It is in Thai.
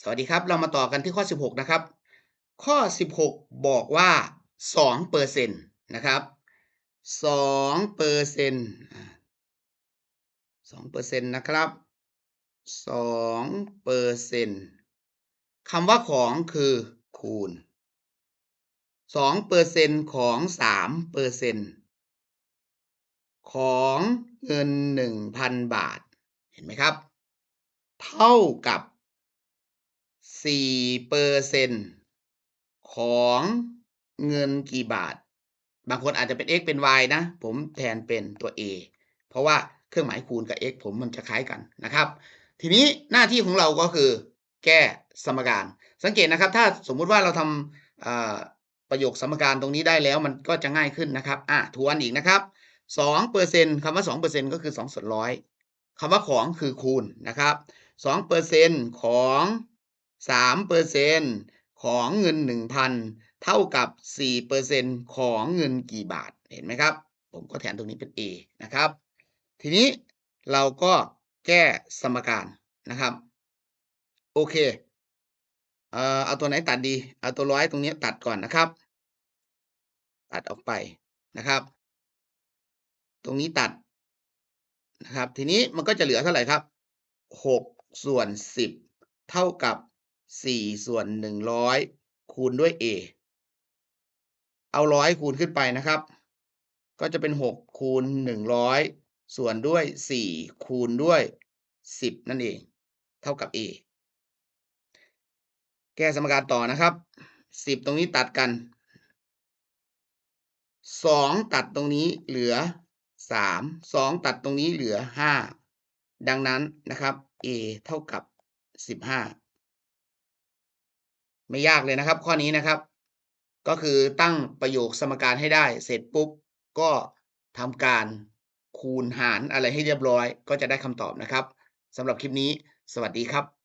สวัสดีครับ เรามาต่อกันที่ข้อ 16 นะครับ ข้อ 16 บอกว่า2เปอร์เซ็นต์นะครับ2เปอร์เซ็นต์2เปอร์เซ็นต์นะครับ2เปอร์เซ็นต์คำว่าของคือคูณ2เปอร์เซ็นต์ของ3เปอร์เซ็นต์ของเงิน 1,000 บาท เห็นไหมครับ เท่ากับ สี่เปอร์เซ็นของเงินกี่บาท บางคนอาจจะเป็น x เป็น y นะ ผมแทนเป็นตัว a เพราะว่าเครื่องหมายคูณกับ x ผมมันจะคล้ายกันนะครับ ทีนี้หน้าที่ของเราก็คือ แก้สมการ สังเกตนะครับ ถ้าสมมุติว่าเราทำประโยคสมการตรงนี้ได้แล้วมันก็จะง่ายขึ้นนะครับอะทวนอีกนะครับสองเปอร์เซ็นคำว่าสองเปอร์เซ็นก็คือสองส่วนร้อยคำว่าของคือคูณนะครับสองเปอร์เซ็นของ สามเปอร์เซ็นของเงินหนึ่งพันเท่ากับสี่เปอร์เซ็นของเงินกี่บาทเห็นไหมครับ ผมก็แทนตรงนี้เป็น A นะครับ ทีนี้เราก็แก้สมการนะครับ โอเคเอ่อเอาตัวไหนตัดดี เอาตัวร้อยตรงนี้ตัดก่อนนะครับ ตัดออกไปนะครับ ตรงนี้ตัดนะครับ ทีนี้มันก็จะเหลือเท่าไหร่ครับหกส่วนสิบเท่ากับ สี่ส่วนหนึ่งร้อยคูณด้วย a เอาร้อยคูณขึ้นไปนะครับ ก็จะเป็นหกคูณหนึ่งร้อยส่วนด้วยสี่คูณด้วยสิบนั่นเอง เท่ากับ a แก้สมการต่อนะครับสิบตรงนี้ตัดกันสองตัดตรงนี้เหลือสามสองตัดตรงนี้เหลือห้าดังนั้นนะครับ a เท่ากับสิบห้า ไม่ยากเลยนะครับ ข้อนี้นะครับ ก็คือตั้งประโยคสมการให้ได้ เสร็จปุ๊บก็ทำการคูณหารอะไรให้เรียบร้อย ก็จะได้คำตอบนะครับสำหรับคลิปนี้ สวัสดีครับ